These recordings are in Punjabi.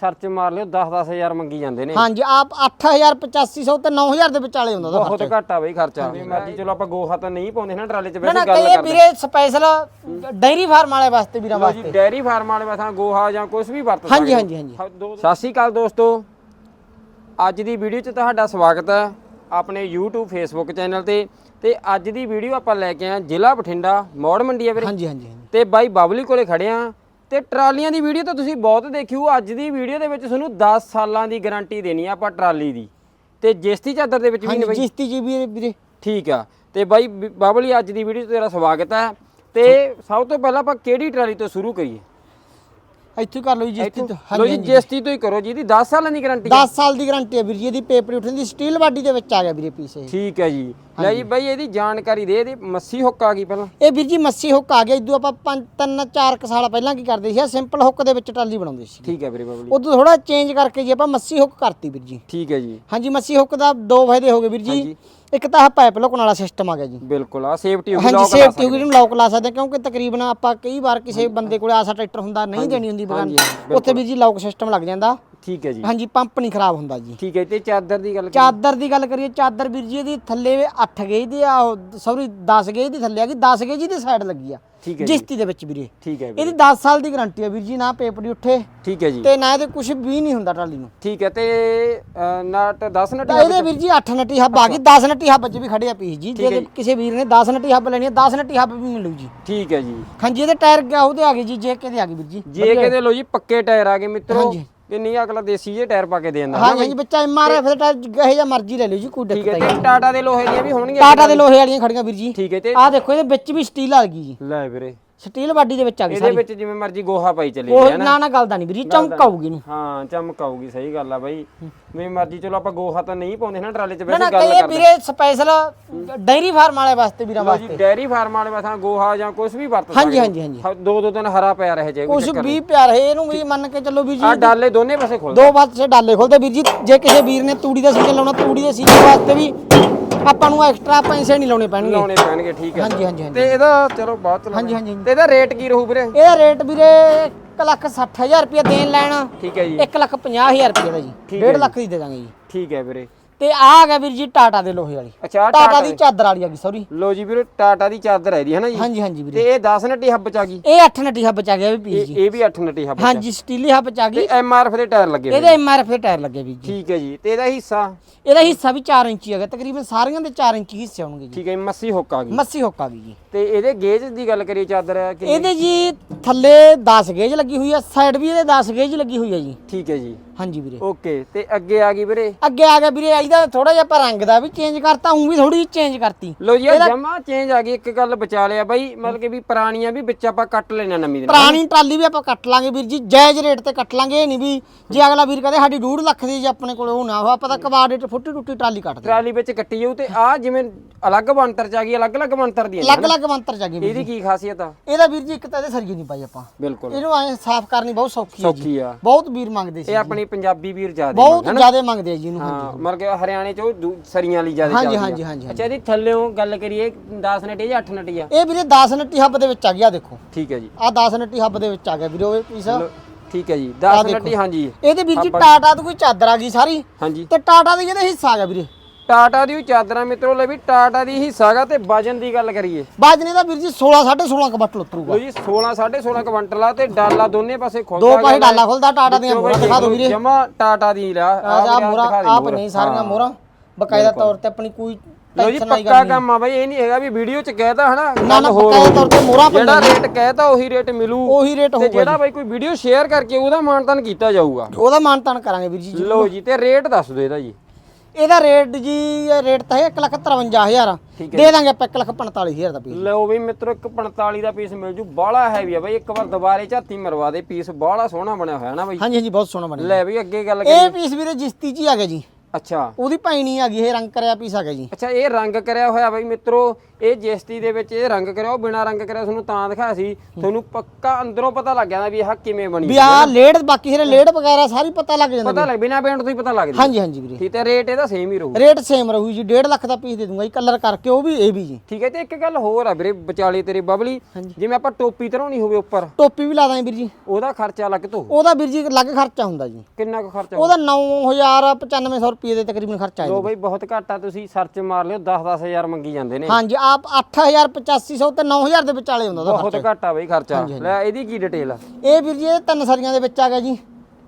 ਸਰਚ ਮਾਰ ਲਿਓ 10-10000 ਮੰਗੀ ਜਾਂਦੇ ਨੇ। ਹਾਂਜੀ ਆਪ 8000 8500 ਤੇ 9000 ਦੇ ਵਿਚਾਲੇ ਹੁੰਦਾ ਦਾ ਬਹੁਤ ਘੱਟ ਆ ਬਈ ਖਰਚਾ। ਮਰਜ਼ੀ ਚਲੋ ਆਪਾਂ ਗੋਹਾ ਤਾਂ ਨਹੀਂ ਪਾਉਂਦੇ ਨਾ ਟਰਾਲੇ 'ਚ ਨਾ ਵੈਸੇ ਨਾ ਗੱਲ ਕਰਦੇ। ਵੀਰੇ ਸਪੈਸ਼ਲ ਡੈਰੀ ਫਾਰਮ ਵਾਲੇ ਵਾਸਤੇ ਵੀਰਾਂ ਵਾਸਤੇ। ਡੈਰੀ ਫਾਰਮ ਵਾਲੇ ਵਾਸਾ ਗੋਹਾ ਜਾਂ ਕੁਝ ਵੀ ਵਰਤ ਹਾਂਜੀ, ਸਕਦੇ। ਹਾਂਜੀ, ਹਾਂਜੀ। ਸਤਿ ਸ਼੍ਰੀ ਅਕਾਲ ਦੋਸਤੋ। ਅੱਜ ਦੀ ਵੀਡੀਓ 'ਚ ਤੁਹਾਡਾ ਸਵਾਗਤ ਹੈ ਆਪਣੇ YouTube Facebook ਚੈਨਲ ਤੇ। ਤੇ ਅੱਜ ਦੀ ਵੀਡੀਓ ਆਪਾਂ ਲੈ ਕੇ ਆਏ ਜ਼ਿਲ੍ਹਾ ਬਠਿੰਡਾ ਮੌੜ ਮੰਡੀ ਹੈ ਵੀਰੇ। ਹਾਂਜੀ ਹਾਂਜੀ ਹਾਂਜੀ। ਤੇ ਬਾਈ ਬਬਲੀ ਕੋਲੇ ਖੜੇ ਆ ਤੇ ਟਰਾਲੀਆਂ ਦੀ ਵੀਡੀਓ ਤਾਂ ਤੁਸੀਂ ਬਹੁਤ ਦੇਖਿਓ ਅੱਜ ਦੀ ਵੀਡੀਓ ਦੇ ਵਿੱਚ ਤੁਹਾਨੂੰ 10 ਸਾਲਾਂ ਦੀ ਗਾਰੰਟੀ ਦੇਣੀ ਆ ਆਪਾਂ ਟਰਾਲੀ ਦੀ। ਤੇ ਜਿਸਤੀ ਚਾਦਰ ਦੇ ਵਿੱਚ ਵੀ ਨੇ ਬਾਈ? ਜਿਸਤੀ ਜੀ ਵੀਰੇ ਵੀਰੇ। ਠੀਕ ਆ। ਤੇ ਬਾਈ ਬਬਲੀ ਅੱਜ ਦੀ ਵੀਡੀਓ 'ਚ ਤੇਰਾ ਸਵਾਗਤ ਹੈ ਤੇ ਸਭ ਤੋਂ ਪਹਿਲਾਂ ਆਪਾਂ ਕਿਹੜੀ ਟਰਾਲੀ ਤੋਂ ਸ਼ੁਰੂ ਕਰੀਏ? ਇੱਥੇ ਕਰ ਲਓ ਜੀ ਜਿਸਤੀ ਤੋਂ। ਲੋ ਹਾਂਜੀ ਜੀ ਜਿਸਤੀ ਤੋਂ ਹੀ ਕਰੋ ਜੀ ਇਹਦੀ 10 ਸਾਲਾਂ ਦੀ ਗਾਰੰਟੀ 10 ਸਾਲ ਦੀ ਗਾਰੰਟੀ ਹੈ ਵੀਰ ਜੀ ਇਹਦੀ ਪੇਪਰ ਉਠਣ ਦੀ ਸਟੀਲ ਬਾਡੀ ਦੇ ਵਿੱਚ ਆ ਗਿਆ ਵੀਰੇ ਪੀਸ ਇਹ। ਠੀਕ ਹੈ ਜੀ। ਲੈ ਜੀ ਬਾਈ ਇਹਦੀ ਜਾਣਕਾਰੀ ਦੇ ਇਹਦੀ ਮੱਸੀ ਹੁੱਕ ਆ ਗਈ ਪਹਿਲਾਂ। ਇਹ ਵੀਰ ਜੀ ਮੱਸੀ ਹੁੱਕ ਆ ਗਿਆ ਇਦੋਂ ਆਪਾਂ ਪੰਜ ਤਿੰਨ ਚਾਰ ਕੁ ਸਾਲ ਪਹਿਲਾਂ ਕੀ ਕਰਦੇ ਸੀ ਸਿੰਪਲ ਹੁੱਕ ਦੇ ਵਿੱਚ ਟਰਾਲੀ ਬਣਾਉਂਦੇ ਸੀ। ਠੀਕ ਹੈ ਵੀਰੇ ਬਬਲੀ। ਉਦੋਂ ਥੋੜਾ ਚੇਂਜ ਕਰਕੇ ਜੀ ਆਪਾਂ ਮੱਸੀ ਹੁੱਕ ਕਰਤੀ ਵੀਰ ਜੀ। ਠੀਕ ਹੈ ਜੀ। ਹਾਂਜੀ ਮੱਸੀ ਹੁੱਕ ਦਾ ਦੋ ਫਾਇਦੇ ਹੋ ਗਏ ਵੀਰ ਜੀ। ਹਾਂਜੀ। ਇੱਕ ਤਾਂ ਆਹ ਪਾਈਪ ਲੁਕਣ ਵਾਲਾ ਸਿਸਟਮ ਆ ਗਿਆ ਜੀ। ਬਿਲਕੁਲ ਆ ਸੇਫਟੀ ਹੋ ਗਈ ਹਾਂਜੀ ਲੋਕ ਲਾ ਨੂੰ ਲੌਕ ਲਾ ਸਕਦੇ ਹਾਂ, ਕਿਉਂਕਿ ਤਕਰੀਬਨ ਆਪਾਂ ਕਈ ਵਾਰ ਕਿਸੇ ਬੰਦੇ ਕੋਲੇ ਆਸਾ ਟਰੈਕਟਰ ਹੁੰਦਾ ਨਹੀਂ ਦੇਣੀ ਹੁੰਦੀ ਬਗਾਨ। ਉੱਥੇ ਵੀਰ ਜੀ ਲੌਕ ਸਿਸਟਮ ਲੱਗ ਜਾਂਦਾ। ਠੀਕ ਹੈ ਜੀ। ਹਾਂਜੀ ਪੰਪ ਨਹੀਂ ਖਰਾਬ ਹੁੰਦਾ ਜੀ। ਠੀਕ ਹੈ ਤੇ ਚਾਦਰ ਦੀ ਗੱਲ? ਚਾਦਰ ਦੀ ਗੱਲ ਕਰੀਏ ਚਾਦਰ ਵੀਰ ਜੀ ਇਹਦੀ ਥੱਲੇ 8 ਗੇਜ ਦੀ ਆ ਸੌਰੀ 10 ਗੇਜ ਦੀ ਥੱਲੇ ਆ ਗਈ 10 ਗੇਜ ਦੀ ਸਾਈਡ ਲੱਗੀ ਆ। ਠੀਕ ਹੈ ਜੀ। ਜਿਸਤੀ ਦੇ ਵਿੱਚ ਵੀਰੇ। ਠੀਕ ਹੈ ਵੀਰੇ। ਇਹਦੀ 10 ਸਾਲ ਦੀ ਗਾਰੰਟੀ ਆ ਵੀਰ ਜੀ ਨਾ ਪੇਪੜੀ ਉੱਠੇ। ਠੀਕ ਹੈ ਜੀ। ਤੇ ਨਾ ਇਹਦੇ ਕੁਝ ਵੀ ਨਹੀਂ ਹੁੰਦਾ ਟਰਾਲੀ ਨੂੰ। ਠੀਕ ਹੈ ਤੇ ਅ, ਨਟ 10 ਨਟ ਤਾਂ ਇਹਦੇ ਵੀਰ ਜੀ 8 ਨੱਟੀ ਹੱਬ ਆ ਗਈ। 10 ਨੱਟੀ ਹੱਬ ਚ ਵੀ ਖੜੇ ਆ ਪੀਸ ਜੀ। ਜੇ ਕਿਸੇ ਵੀਰ ਨੇ 10 ਨੱਟੀ ਹੱਬ ਲੈਣੀ ਆ 10 ਨੱਟੀ ਹੱਬ ਵੀ ਮਿਲੂ ਜੀ। ਠੀਕ ਹੈ ਜੀ। ਹਾਂਜੀ ਇਹਦੇ ਟਾਇਰ ਗਿਆ ਉਹਦੇ ਆ ਗਏ ਜੀ ਜੇ ਕਿਹਦੇ ਆ ਗਏ ਵੀਰ ਜੀ। ਜੇ ਕਹਿੰਦੇ ਲੋ ਜੀ ਪੱਕੇ ਟਾਇਰ ਆ ਗਏ ਮਿੱਤਰੋ। ਹਾਂਜੀ। ਤੇ ਨਹੀਂ ਅਗਲਾ ਦੇਸੀ ਜੇ ਟਾਇਰ ਪਾ ਕੇ ਦੇ ਦਿੰਦਾ। ਹਾਂਜੀ ਹਾਂਜੀ ਬੱਚਾ ਐਮਆਰਐਫ ਦਾ ਟਾਇਰ ਜਿਹੇ ਜਿਹਾ ਮਰਜ਼ੀ ਲੈ ਲਿਓ ਜੀ ਕੋਈ ਠੀਕ ਦਿੱਕਤ ਹੈ ਨਹੀਂ ਟਾਟਾ ਦੇ ਲੋਹੇ ਦੀਆਂ ਵੀ ਹੋਣਗੀਆਂ ਟਾਟਾ ਦੇ ਲੋਹੇ ਵਾਲੀਆਂ ਖੜੀਆਂ ਵੀਰ ਜੀ। ਠੀਕ ਹੈ ਤੇ ਆਹ ਦੇਖੋ ਇਹਦੇ ਵਿੱਚ ਵੀ ਸਟੀਲ ਆ ਗਈ ਜੀ। ਲੈ ਵੀਰੇ। ਸਟੀਲ ਬਾਡੀ ਦੇ ਵਿੱਚ ਆ ਗਈ ਇਹਦੇ ਵਿੱਚ ਜਿਵੇਂ ਮਰਜ਼ੀ ਗੋਹਾ ਪਾਈ ਚੱਲੀ ਉਹ ਹੈ ਨਾ ਨਾ ਨਾ ਗੱਲ ਦਾ ਨਹੀਂ ਵੀਰ ਚਮਕ ਆਊਗੀ ਨੂੰ ਹਾਂ ਚਮਕ ਆਊਗੀ ਸਹੀ ਗੱਲ ਆ ਬਾਈ। ਵੀ ਮਰਜ਼ੀ ਚਲੋ ਆਪਾਂ ਗੋਹਾ ਤਾਂ ਨਹੀਂ ਪਾਉਂਦੇ ਨਾ ਟਰਾਲੇ 'ਚ ਨਾ ਨਾ ਵੈਸੇ ਗੱਲ ਕਈ ਕਰਦੇ ਵੀਰੇ ਸਪੈਸ਼ਲ ਡੈਰੀ ਫਾਰਮ ਵਾਲੇ ਵਾਸਤੇ ਵੀਰਾਂ ਲਓ ਵਾਸਤੇ। ਜੀ ਡੈਰੀ ਫਾਰਮ ਵਾਲੇ ਵਾਸਾ ਗੋਹਾ ਜਾਂ ਕੁਝ ਵੀ ਵਰਤ ਹਾਂਜੀ ਸਕਦੇ ਹਾਂਜੀ ਹਾਂਜੀ। ਦੋ ਦੋ ਦਿਨ ਹਰਾ ਪਿਆ ਰਹੇ ਜੇ ਕੁਝ ਵੀ ਪਿਆਰ ਹੈ ਇਹਨੂੰ ਵੀ ਮੰਨ ਕੇ ਚੱਲੋ ਵੀਰ ਆ ਜੀ ਡਾਲੇ ਦੋਨੇ ਪਾਸੇ ਖੁੱਲ ਦੋ ਪਾਸੇ ਡਾਲੇ ਖੋਲਦੇ। ਵੀਰ ਜੀ ਜੇ ਕਿਸੇ ਵੀਰ ਨੇ ਤੂੜੀ ਦਾ ਸੀਜ਼ਨ ਲਾਉਣਾ ਤੂੜੀ ਦੇ ਸੀਜ਼ਨ ਵਾਸਤੇ ਵੀ ਆਪਾਂ ਨੂੰ ਐਕਸਟਰਾ ਪੈਸੇ ਨਹੀਂ ਲਾਉਣੇ ਪੈਣਗੇ। ਲਾਉਣੇ ਪੈਣਗੇ ਠੀਕ ਹੈ। ਹਾਂਜੀ ਹਾਂਜੀ ਹਾਂਜੀ। ਤੇ ਇਹਦਾ ਚਲੋ ਬਾਅਦ ਚ ਹਾਂਜੀ ਹਾਂਜੀ। ਤੇ ਇਹਦਾ ਰੇਟ ਕੀ ਰਹੂ ਵੀਰੇ? ਇਹਦਾ ਰੇਟ ਵੀਰੇ 1 ਲੱਖ 60000 ਰੁਪਏ ਦੇਣ ਲੈਣਾ। ਠੀਕ ਹੈ ਜੀ। 1 ਲੱਖ 50000 ਰੁਪਏ ਦਾ ਜੀ। ਠੀਕ ਹੈ 1.5 ਲੱਖ ਦੀ ਦੇ ਦਾਂਗੇ ਜੀ। ਠੀਕ ਹੈ ਵੀਰੇ। ਤੇ ਆ ਆ ਗਿਆ ਵੀਰ ਜੀ ਟਾਟਾ ਦੇ ਲੋਹੇ ਵਾਲੀ। ਅੱਛਾ ਆਹ ਟਾਟਾ ਦੀ ਚਾਦਰ ਵਾਲੀ ਆ ਗਈ ਸੌਰੀ ਲੋ ਜੀ ਵੀਰੇ ਟਾਟਾ ਦੀ ਚਾਦਰ ਹੈ ਦੀ ਹੈ ਨਾ ਜੀ? ਹਾਂਜੀ ਹਾਂਜੀ ਤੇ ਵੀਰੇ ਇਹ 10 ਨੱਟੀ ਹੱਬ ਚ ਆ ਗਈ? ਇਹ 8 ਨੱਟੀ ਹੱਬ ਚ ਆ ਗਿਆ ਵੀ ਜੀ। ਇਹ ਵੀ 8 ਨੱਟੀ ਹੱਬ ਚ। ਹਾਂਜੀ ਸਟੀਲੀ ਹੱਬ ਚ ਆ ਤੇ ਗਈ ਐਮ ਆਰ ਐਫ ਦੇ ਟਾਇਰ ਲੱਗੇ ਇਹਦੇ ਐਮਆਰਐਫ ਦੇ ਟਾਇਰ ਲੱਗੇ ਵੀ ਜੀ। ਠੀਕ ਹੈ ਜੀ। ਤੇ ਇਹਦਾ ਹਿੱਸਾ? ਇਹਦਾ ਹਿੱਸਾ ਵੀ 4 ਇੰਚੀ ਹੈਗਾ ਤਕਰੀਬਨ ਸਾਰੀਆਂ ਦੇ 4 ਇੰਚੀ ਹਿੱਸੇ ਹੋਣਗੇ ਜੀ। ਠੀਕ ਹੈ ਮੱਸੀ ਹੁੱਕ ਆ ਗਈ। ਮੱਸੀ ਹੁੱਕ ਆ ਗਈ ਜੀ। ਤੇ ਇਹਦੇ ਗੇਜ ਦੀ ਗੱਲ ਕਰੀਏ ਚਾਦਰ ਕਿ ਇਹਦੇ ਜੀ ਥੱਲੇ 10 ਗੇਜ ਲੱਗੀ ਹੋਈ ਆ ਸਾਈਡ ਵੀ ਇਹਦੇ 10 ਗੇਜ ਲੱਗੀ ਹੋਈ ਆ ਜੀ। ਠੀਕ ਹੈ ਜੀ। ਹਾਂਜੀ ਵੀਰੇ। ਓਕੇ ਤੇ ਅੱਗੇ ਆ ਗਈ ਵੀਰੇ? ਅੱਗੇ ਆ ਗਿਆ ਵੀਰੇ ਇਹਦਾ ਥੋੜਾ ਜਿਹਾ ਰੰਗ ਦਾ ਵੀ ਚੇਂਜ ਕਰਤਾ ਉਂ ਵੀ ਥੋੜੀ ਜਿਹੀ ਚੇਂਜ ਕਰਤੀ। ਲੋ ਜੀ ਜਮਾ ਚੇਂਜ ਆ ਗਈ ਇੱਕ ਗੱਲ ਬਚਾ ਲਿਆ ਬਾਈ ਮਤਲਬ ਕਿ ਵੀ ਪੁਰਾਣੀਆਂ ਵੀ ਵਿੱਚ ਆਪਾਂ ਕੱਟ ਲੈਣਾ ਨਵੀਂ ਦੇ। ਪੁਰਾਣੀ ਟਰਾਲੀ ਵੀ ਆਪਾਂ ਕੱਟ ਲਾਂਗੇ ਵੀਰ ਜੀ ਜਾਇਜ਼ ਰੇਟ ਤੇ ਕੱਟ ਲਾਂਗੇ ਇਹ ਨਹੀਂ ਵੀ ਜੇ ਅਗਲਾ ਵੀਰ ਕਹਦੇ ਸਾਡੀ 2.5 ਲੱਖ ਦੀ ਜੇ ਆਪਣੇ ਕੋਲ ਉਹ ਨਾ ਹੋ ਆਪਾਂ ਤਾਂ ਕਬਾੜ ਰੇਟ ਫੁੱਟੀ ਟੁੱਟੀ ਟਰਾਲੀ ਕੱਟ ਦੇ ਟਰਾਲੀ ਵਿੱਚ ਕੱਟੀ ਜਾਊ ਤੇ ਆ ਜਿਵੇਂ ਅਲੱਗ ਬਣਤਰ ਚ ਆ ਗਈ ਅਲੱਗ-ਅਲੱਗ ਬਣਤਰ ਦੀਆਂ ਨੇ ਅਲੱਗ ਅਲੱਗ ਮੰਤਰ ਜਾਗੇ ਵੀਰ ਇਹਦੀ ਕੀ ਖਾਸੀਅਤ ਆ? ਇਹਦਾ ਵੀਰ ਜੀ ਇੱਕ ਤਾਂ ਇਹਦੇ ਸਰੀਏ ਨਹੀਂ ਪਾਈ ਆਪਾਂ। ਬਿਲਕੁਲ। ਇਹਨੂੰ ਐ ਸਾਫ਼ ਕਰਨੀ ਬਹੁਤ ਸੌਖੀ ਹੈ ਜੀ। ਆ। ਬਹੁਤ ਵੀਰ ਮੰਗਦੇ ਸੀ ਇਹ ਆਪਣੀ ਪੰਜਾਬੀ ਵੀਰ ਜ਼ਿਆਦਾ ਬਹੁਤ ਜ਼ਿਆਦਾ ਮੰਗਦੇ ਆ ਜੀ ਇਹਨੂੰ ਹਾਂ ਮਤਲਬ ਕਿ ਹਰਿਆਣੇ ਚ ਉਹ ਦੂ- ਸਰੀਆਂ ਵਾਲੀ ਜ਼ਿਆਦਾ ਹਾਂਜੀ, ਚੱਲਦੀ ਆ ਹਾਂਜੀ, ਹਾਂਜੀ, ਅੱਛਾ ਇਹਦੀ ਥੱਲੇੋਂ ਗੱਲ ਕਰੀਏ 10 ਨਟੀ ਜਾਂ 8 ਨਟੀ ਆ ਇਹ ਵੀਰੇ 10 ਨੱਟੀ ਹੱਬ ਦੇ ਵਿੱਚ ਆ ਗਿਆ ਦੇਖੋ। ਠੀਕ ਹੈ ਜੀ। ਆ 10 ਨੱਟੀ ਹੱਬ ਦੇ ਵਿੱਚ ਆ ਗਿਆ ਵੀਰੇ ਉਹ ਪੀਸ। ਲਓ, ਠੀਕ ਹੈ ਜੀ। 10 ਨਟੀ ਹਾਂਜੀ। ਇਹਦੇ ਵੀਰ ਜੀ ਟਾਟਾ ਦੀ ਕੋਈ ਚਾਦਰ ਆ ਗਈ ਸਾਰੀ ਹਾਂਜੀ। ਤੇ ਟਾਟਾ ਦੀ ਇਹਦਾ ਹਿੱਸਾ ਆ ਗਿਆ ਵੀਰੇ। ਟਾਟਾ ਦੀ ਉਹ ਚਾਦਰਾਂ ਮਿੱਤਰੋ ਲੈ ਵੀ ਟਾਟਾ ਦੀ ਹਿੱਸਾਗਾ ਤੇ ਵਜਨ ਦੀ ਗੱਲ ਕਰੀਏ। ਬਾਜਨੇ ਦਾ ਵੀਰ ਜੀ 16 16.5 ਕਬੱਟ ਉਤਰੂਗਾ। ਲੋ ਜੀ 16 16.5 ਕੁਇੰਟਲ ਆ ਤੇ ਡਾਲਾ ਦੋਨੇ ਪਾਸੇ ਖੁੱਲਦਾ ਦੋ ਪਾਸੇ ਡਾਲਾ ਖੁੱਲਦਾ ਟਾਟਾ ਦੀਆਂ ਮੋਹਰਾਂ ਦਿਖਾ ਦਿਓ ਵੀਰੇ। ਜਮਾ ਟਾਟਾ ਦੀ ਲਾ ਆ ਮੋਹਰਾਂ ਆਪ ਨਹੀਂ ਸਾਰੀਆਂ ਮੋਹਰਾਂ ਬਕਾਇਦਾ ਤੌਰ ਤੇ ਆਪਣੀ ਕੋਈ ਲੋ ਜੀ ਪੱਕਾ ਕੰਮ ਆ ਬਈ ਇਹ ਨਹੀਂ ਹੈਗਾ ਵੀ ਵੀਡੀਓ ਚ ਕਹਿਤਾ ਹਨਾ ਨਾ ਨਾ ਬਕਾਇਦਾ ਤੌਰ ਤੇ ਮੋਹਰਾਂ ਜਿਹੜਾ ਰੇਟ ਕਹਿਤਾ ਉਹੀ ਰੇਟ ਮਿਲੂ। ਉਹੀ ਰੇਟ ਤੇ ਹੋਊਗਾ ਜਿਹੜਾ ਬਾਈ ਕੋਈ ਵੀਡੀਓ ਸ਼ੇਅਰ ਕਰਕੇ ਉਹਦਾ ਮਾਨਤਾਨ ਕੀਤਾ ਜਾਊਗਾ। ਉਹਦਾ ਮਾਨਤਾਨ ਕਰਾਂਗੇ ਵੀਰ ਜੀ ਲੋ ਜੀ ਤੇ ਰੇਟ ਦੱਸ ਦਿਓ ਇਹਦਾ ਜੀ। ਇਹਦਾ ਰੇਟ ਜੀ ਰੇਟ ਤਾਂ ਹੈ 153000 ਠੀਕ ਦੇ ਦਾਂਗੇ ਆਪਾਂ 145000 ਦਾ ਪੀਸ ਲਓ ਵੀ ਮਿੱਤਰੋ ਇੱਕ 45 ਦਾ ਪੀਸ ਮਿਲ ਜੂ। ਬਾਹਲਾ ਹੈਵੀ ਆ ਬਾਈ। ਇੱਕ ਵਾਰ ਦੁਬਾਰੇ ਝਾਤੀ ਮਰਵਾ ਦੇ ਪੀਸ ਬਾਹਲਾ ਸੋਹਣਾ ਬਣਿਆ ਹੋਇਆ ਨਾ ਬਾਈ। ਹਾਂਜੀ ਹਾਂਜੀ ਬਹੁਤ ਸੋਹਣਾ ਬਣਿਆ। ਲੈ ਵੀ ਅੱਗੇ ਗੱਲ ਇਹ ਪੀਸ ਵੀਰੇ ਜਿਸਤੀ ਚ ਹੀ ਆ ਗਿਆ ਜੀ। ਅੱਛਾ। ਉਹਦੀ ਪੈਣੀ ਆ ਗਈ ਇਹ ਰੰਗ ਕਰਿਆ ਪੀਸ ਗਿਆ ਜੀ। ਅੱਛਾ ਇਹ ਰੰਗ ਕਰਿਆ ਹੋਇਆ ਬਈ ਮਿੱਤਰੋ ਇਹ ਜੇਸਟੀ ਦੇ ਵਿੱਚ ਇਹ ਰੰਗ ਕਰਿਆ ਉਹ ਬਿਨਾ ਰੰਗ ਕਰਿਆ ਤੁਹਾਨੂੰ ਤਾਂ ਦਿਖਾਇਆ ਸੀ। ਤੁਹਾਨੂੰ ਪੱਕਾ ਅੰਦਰੋਂ ਪਤਾ ਲੱਗ ਜਾਂਦਾ ਵੀ ਇਹ ਕਿਵੇਂ ਬਣੀ ਵੀ ਆ ਲੇਡ ਬਾਕੀ ਸਾਰੇ ਲੇਡ ਵਗੈਰਾ ਸਾਰੀ ਪਤਾ ਲੱਗ ਜਾਂਦਾ ਪਤਾ ਲੱਗ ਬਿਨਾ ਪੇਂਟ ਤੋਂ ਹੀ ਪਤਾ ਲੱਗ ਜਾਂਦਾ ਹਾਂਜੀ ਹਾਂਜੀ ਵੀਰੇ। ਠੀਕ ਹੈ ਰੇਟ ਇਹਦਾ ਸੇਮ ਹੀ ਰਹੂ। ਰੇਟ ਸੇਮ ਰਹੂ ਜੀ 1.5 ਲੱਖ ਦਾ ਪੀਸ ਦੇ ਦੂੰਗਾ ਜੀ ਕਲਰ ਕਰਕੇ ਉਹ ਵੀ ਇਹ ਵੀ ਜੀ। ਠੀਕ ਹੈ ਤੇ ਇੱਕ ਗੱਲ ਹੋਰ ਆ ਵੀਰੇ ਵਿਚਾਲੇ ਤੇਰੇ ਬਬਲੀ ਜਿਵੇਂ ਆਪਾਂ ਟੋਪੀ ਧਰਾਉਣੀ ਹੋਵੇ ਉੱਪਰ ਟੋਪੀ ਵੀ ਲਾ ਦਾਂ ਵੀਰ ਜੀ। ਉਹਦਾ ਖਰਚਾ ਅਲੱਗ ਤੋਂ। ਉਹਦਾ ਵੀਰ ਜੀ ਅਲੱਗ ਖਰਚਾ ਹੁੰਦਾ ਜੀ। ਕਿੰਨਾ ਕੁ ਖਰਚਾ ਉਹਦਾ 9095 ਰੁਪਏ ਦੇ ਤਕਰੀਬਨ ਖਰਚਾ ਹੈ ਲੋ ਬਈ ਬਹੁਤ ਘੱਟ ਆ ਤੁਸੀਂ ਸਰਚ ਮਾਰ ਲਿਓ 10-10000 ਮੰਗੀ ਜਾਂਦੇ ਨੇ। ਹਾਂਜੀ ਆਪ 8850 ਤੇ 9000 ਦੇ ਵਿਚਾਲੇ ਹੁੰਦਾ ਬਹੁਤ ਘੱਟ ਆ ਬਈ ਖਰਚਾ। ਲੈ ਇਹਦੀ ਕੀ ਡਿਟੇਲ ਆ? ਇਹ ਵੀਰ ਜੀ ਇਹ ਤਿੰਨ ਸਰੀਆਂ ਦੇ ਵਿੱਚ ਆ ਗਿਆ ਜੀ।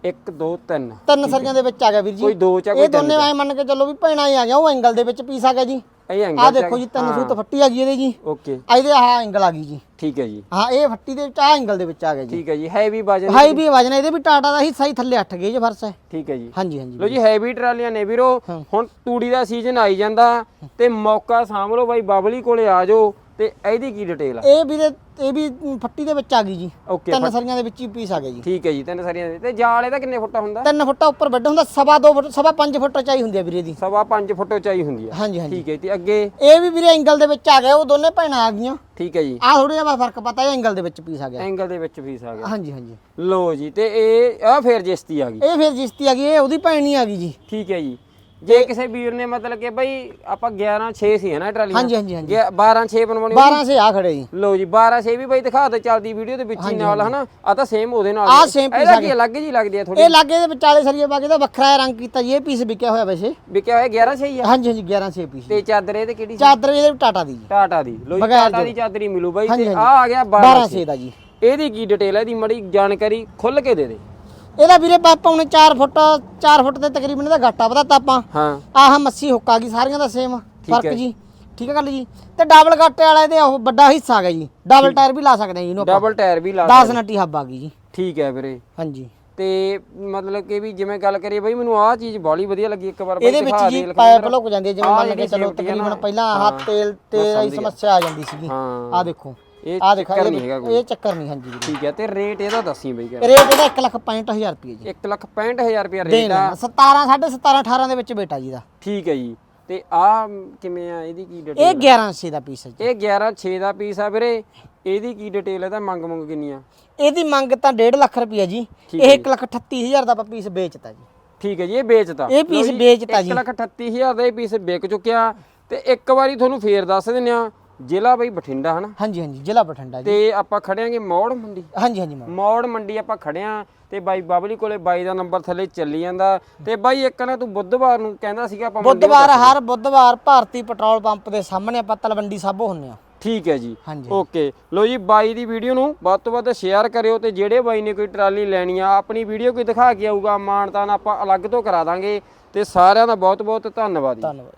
1 2 3 ਤਿੰਨ ਸਰੀਆਂ ਦੇ ਵਿੱਚ ਆ ਗਿਆ ਵੀਰ ਜੀ। ਕੋਈ ਦੋ ਚਾ ਇਹ ਦੋਨੇ ਐ ਮੰਨ ਕੇ ਚੱਲੋ ਵੀ ਭੈਣਾਂ ਹੀ ਆ ਗਿਆ ਉਹ ਐਂਗਲ ਦੇ ਵਿੱਚ ਪੀਸ ਆ ਗਿਆ ਜੀ। ਇਹ ਐਂਗਲ ਦੇਖੋ ਜੀ ਤਿੰਨ ਸੂਤ ਫੱਟੀ ਆ ਗਈ ਇਹਦੇ ਜੀ। ਓਕੇ। ਆ ਇਹਦੇ ਆਹ ਐਂਗਲ ਆ ਗਈ ਜੀ। ਠੀਕ ਹੈ ਜੀ। ਹਾਂ ਇਹ ਫੱਟੀ ਦੇ ਵਿੱਚ ਐਂਗਲ ਦੇ ਵਿੱਚ ਆ ਗਿਆ ਜੀ। ਠੀਕ ਹੈ ਜੀ ਹੈਵੀ ਵਜਨ ਹਾਈ ਵੀ ਵਜਨ ਇਹਦੇ ਵੀ ਟਾਟਾ ਦਾ ਹਿੱਸਾ ਹੀ ਥੱਲੇ 8 ਗੇਜ ਫਰਸ ਹੈ। ਠੀਕ ਹੈ ਜੀ। ਹਾਂਜੀ ਹਾਂਜੀ। ਲੋ ਜੀ ਹੈਵੀ ਟਰਾਲੀਆਂ ਨੇ ਵੀਰੋ। ਹੁਣ ਤੂੜੀ ਦਾ ਸੀਜ਼ਨ ਆਈ ਜਾਂਦਾ ਤੇ ਮੌਕਾ ਸਾਂਭ ਲਓ ਬਾਈ ਬਬਲੀ ਕੋਲੇ ਆ ਜਾਓ। ਤੇ ਇਹਦੀ ਕੀ ਡਿਟੇਲ ਆ? ਇਹ ਵੀਰੇ ਇਹ ਵੀ ਫੱਟੀ ਦੇ ਵਿੱਚ ਆ ਗਈ ਜੀ। ਓਕੇ ਤਿੰਨ ਸਰੀਆਂ ਦੇ ਵਿੱਚ ਹੀ ਪੀਸ ਆ ਗਿਆ ਜੀ। ਠੀਕ ਹੈ ਜੀ ਤਿੰਨ ਸਾਰੀਆਂ ਦੇ ਤੇ ਜਾਲ ਇਹਦਾ ਕਿੰਨੇ ਫੁੱਟਾ ਹੁੰਦਾ? ਤਿੰਨ ਫੁੱਟਾ ਉੱਪਰ ਵੱਡਾ ਹੁੰਦਾ ਸਵਾ ਦੋ ਫੁੱਟ ਸਵਾ ਪੰਜ ਫੁੱਟ ਚਾਈ ਹੁੰਦੀ ਆ ਵੀਰੇ ਦੀ ਸਵਾ 5 ਫੁੱਟ ਉਚਾਈ ਹੁੰਦੀ ਆ। ਹਾਂਜੀ ਹਾਂਜੀ। ਠੀਕ ਹੈ ਤੇ ਅੱਗੇ? ਇਹ ਵੀ ਵੀਰੇ ਐਂਗਲ ਦੇ ਵਿੱਚ ਆ ਗਿਆ ਉਹ ਦੋਨੇ ਭੈਣਾਂ ਆ ਗਈਆਂ। ਠੀਕ ਹੈ ਜੀ। ਆਹ ਥੋੜਾ ਜਿਹਾ ਫ਼ਰਕ ਪਤਾ ਹੈ ਐਂਗਲ ਦੇ ਵਿੱਚ ਪੀਸ ਆ ਗਿਆ। ਐਂਗਲ ਦੇ ਵਿੱਚ ਫੀਸ ਆ ਗਿਆ। ਹਾਂਜੀ ਹਾਂਜੀ। ਲੋ ਜੀ ਤੇ ਇਹ ਆ ਫੇਰ ਜਿਸਤੀ ਆ ਗਈ। ਇਹ ਫਿਰ ਜਿਸਤੀ ਆ ਗਈ ਇਹ ਉਹਦੀ ਭੈਣੀ ਆ ਗਈ ਜੀ। ਠੀਕ ਹੈ ਜੀ। ਜੇ ਕਿਸੇ ਵੀਰ ਨੇ ਮਤਲਬ ਕਿ ਬਈ ਆਪਾਂ 11 6 ਸੀ ਹੈ ਨਾ ਟਰਾਲੀ ਹਾਂਜੀ ਹਾਂਜੀ ਹਾਂਜੀ। 12 6 ਬਣਵਾਉਣੀ 12 ਸੇ ਆ ਖੜੇ ਜੀ। ਲੋ ਜੀ 12 6 ਵੀ ਬਈ ਦਿਖਾ ਦੇ ਚੱਲਦੀ ਵੀਡੀਓ ਦੇ ਵਿੱਚ ਹੀ ਨਾਲ ਹਨਾ? ਆ ਤਾਂ ਸੇਮ ਉਹਦੇ ਨਾਲ ਆਹ ਹੀ। same piece ਇਹਦਾ ਆ ਕੀ ਅਲੱਗ ਜੀ ਲੱਗਦੀ ਆ ਥੋੜੀ ਇਹ ਲਾਗੇ ਦੇ ਵਿਚਾਲੇ ਸਰੀਏ ਬਾਗੇ ਦਾ ਵੱਖਰਾ ਰੰਗ ਕੀਤਾ ਜੀ ਇਹ ਪੀਸ ਵਿਕਿਆ ਹੋਇਆ ਵੈਸੇ। ਵਿਕਿਆ ਹੋਇਆ 11 6 ਹੀ ਆ? ਹਾਂਜੀ ਹਾਂਜੀ 11 ਸੇ ਪੀਸ ਤੇ ਚਾਦਰ ਇਹਦੇ ਕਿਹੜੀ ਸੀ? ਚਾਦਰ ਇਹਦੇ ਵੀ ਟਾਟਾ ਦੀ ਜੀ। ਟਾਟਾ ਦੀ। ਲੋ ਜੀ ਬਗੈਰ ਟਾਟਾ ਦੀ ਚਾਦਰ ਹੀ ਮਿਲੂ ਬਾਈ ਹਾਂਜੀ, ਤੇ ਹਾਂਜੀ। ਆ ਆ ਗਿਆ 12 12 ਸੇ ਦਾ ਜੀ। ਇਹਦੀ ਕੀ ਡਿਟੇਲ ਹੈ ਇਹਦੀ ਮੜੀ ਜਾਣਕਾਰੀ ਖੁੱਲ ਕੇ ਦੇ ਦੇ। ਇਹਦਾ ਵੀਰੇ ਪਾ ਪੌਣੇ 4 ਫੁੱਟ 4 ਫੁੱਟ ਤੇ ਤਕਰੀਬਨ ਇਹਦਾ ਘਾਟਾ ਵਧਾਤਾ ਆਪਾਂ ਹਾਂ। ਆਹ ਮੱਸੀ ਹੁੱਕ ਆ ਗਈ ਸਾਰੀਆਂ ਦਾ ਸੇਮ। ਫ਼ਰਕ ਜੀ। ਠੀਕ ਹੈ ਗੱਲ ਜੀ? ਤੇ ਡਬਲ ਗੱਟੇ ਵਾਲਾ ਇਹਦੇ ਉਹ ਵੱਡਾ ਹਿੱਸਾ ਗਿਆ ਜੀ। ਡਬਲ ਟਾਇਰ ਵੀ ਲਾ ਸਕਦੇ ਜੀ ਇਹਨੂੰ ਆਪਾਂ। ਡਬਲ ਟਾਇਰ ਵੀ ਲਾ 10 ਨੱਟੀ ਹੱਬ ਆ ਗਈ ਜੀ। ਠੀਕ ਹੈ ਵੀਰੇ। ਹਾਂਜੀ। ਤੇ ਮਤਲਬ ਕਿ ਵੀ ਜਿਵੇਂ ਗੱਲ ਕਰੀਏ ਬਈ ਮੈਨੂੰ ਆਹ ਚੀਜ਼ ਬਾਲੀ ਵਧੀਆ ਲੱਗੀ ਇੱਕ ਵਾਰ ਬਈ ਇਹਦੇ ਵਿੱਚ ਜੀ ਦੇ ਪਾਈਪ ਲੁਕ ਜਾਂਦੀ ਹੈ ਜਿਵੇਂ ਆਹ ਮੰਨ ਕੇ ਚਲੋ ਤਕਰੀਬਨ ਪਹਿਲਾਂ ਹੱਥ ਤੇਲ ਤੇ ਦੀ ਸਮੱਸਿਆ ਆ ਜਾਂਦੀ ਸੀਗੀ। ਆਹ ਦੇਖੋ। ਇਹ ਆਹ ਦੇਖੋ ਚੱਕਰ ਨਹੀਂ ਹੈਗਾ ਕੋਈ। ਇਹ ਚੱਕਰ ਨਹੀਂ ਹਾਂਜੀ ਵੀਰੇ। ਠੀਕ ਹੈ ਤੇ ਰੇਟ ਇਹਦਾ ਦੱਸੀ ਬਈ ਕਰ ਰੇਟ ਇਹਦਾ 1 ਲੱਖ 65000 ਰੁਪਏ ਜੀ। 1 ਲੱਖ 65000 ਰੁਪਏ ਰੇਟ ਦੇਣ ਆ। 17 17.5 18 ਦੇ ਵਿੱਚ ਬੇਟਾ ਜੀ ਦਾ। ਠੀਕ ਹੈ ਜੀ। ਤੇ ਆ ਕਿਵੇਂ ਆ ਇਹਦੀ ਕੀ ਡਿਟੇਲ ਇਹ 11 ਸੇ ਦਾ ਪੀਸ ਹੈ ਜੀ। ਇਹ 11 6 ਦਾ ਪੀਸ ਆ ਵੀਰੇ। ਇਹਦੀ ਕੀ ਡਿਟੇਲ ਹੈ ਤਾਂ ਮੰਗ ਮੰਗ ਕਿੰਨੀ ਆ? ਇਹਦੀ ਮੰਗ ਤਾਂ 1.5 ਲੱਖ ਰੁਪਏ ਜੀ। ਇਹ 1 ਲੱਖ 38000 ਦਾ ਆਪਾਂ ਪੀਸ ਵੇਚਤਾ ਜੀ। ਠੀਕ ਹੈ ਜੀ ਇਹ ਵੇਚਤਾ। ਇਹ piece ਵੇਚਤਾ ਜੀ। 1 ਲੱਖ 38000 ਦਾ ਇਹ ਪੀਸ ਵਿਕ ਚੁੱਕਿਆ। ਤੇ ਇੱਕ ਵਾਰੀ ਤੁਹਾਨੂੰ ਫੇਰ ਦੱਸ ਦਿੰਨੇ ਆ ਜ਼ਿਲ੍ਹਾ ਬਈ ਬਠਿੰਡਾ ਹਨਾ? ਹਾਂਜੀ ਹਾਂਜੀ ਜ਼ਿਲ੍ਹਾ ਬਠਿੰਡਾ ਜੀ। ਤੇ ਆਪਾਂ ਖੜਿਆਂਗੇ ਮੌੜ ਮੰਡੀ। ਹਾਂਜੀ ਹਾਂਜੀ ਮੈਮ ਮੌੜ ਮੰਡੀ ਆਪਾਂ ਖੜਿਆ ਤੇ ਬਾਈ ਬਾਬਲੀ ਕੋਲੇ ਬਾਈ ਦਾ ਨੰਬਰ ਥੱਲੇ ਚੱਲੀ ਜਾਂਦਾ। ਤੇ ਬਾਈ ਇੱਕ ਨਾ ਤੂੰ ਬੁੱਧਵਾਰ ਨੂੰ ਕਹਿੰਦਾ ਸੀਗਾ ਆਪਾਂ ਮੰਡੀ ਬੁੱਧਵਾਰ ਹਰ ਬੁੱਧਵਾਰ ਭਾਰਤੀ ਪੈਟਰੋਲ ਪੰਪ ਦੇ ਸਾਹਮਣੇ ਆਪਾਂ ਤਲਵੰਡੀ ਸਾਬੋ ਹੁੰਨੇ ਆ ਠੀਕ ਹੈ ਜੀ। ਹਾਂਜੀ। ਓਕੇ। ਲੋ ਜੀ ਬਾਈ ਦੀ ਵੀਡੀਓ ਨੂੰ ਵੱਧ ਤੋਂ ਵੱਧ ਸ਼ੇਅਰ ਕਰਿਓ ਤੇ ਜਿਹੜੇ ਬਾਈ ਨੇ ਕੋਈ ਟਰਾਲੀ ਲੈਣੀ ਆ ਆਪਣੀ ਵੀਡੀਓ ਕੋਈ ਦਿਖਾ ਕੇ ਆਊਗਾ ਮਾਨਤਾਨ ਆਪਾਂ ਅਲੱਗ ਤੋਂ ਕਰਾ ਦਾਂਗੇ। ਤੇ ਸਾਰਿਆਂ ਦਾ ਬਹੁਤ ਬਹੁਤ ਧੰਨਵਾਦ ਜੀ। ਧੰਨਵਾਦ।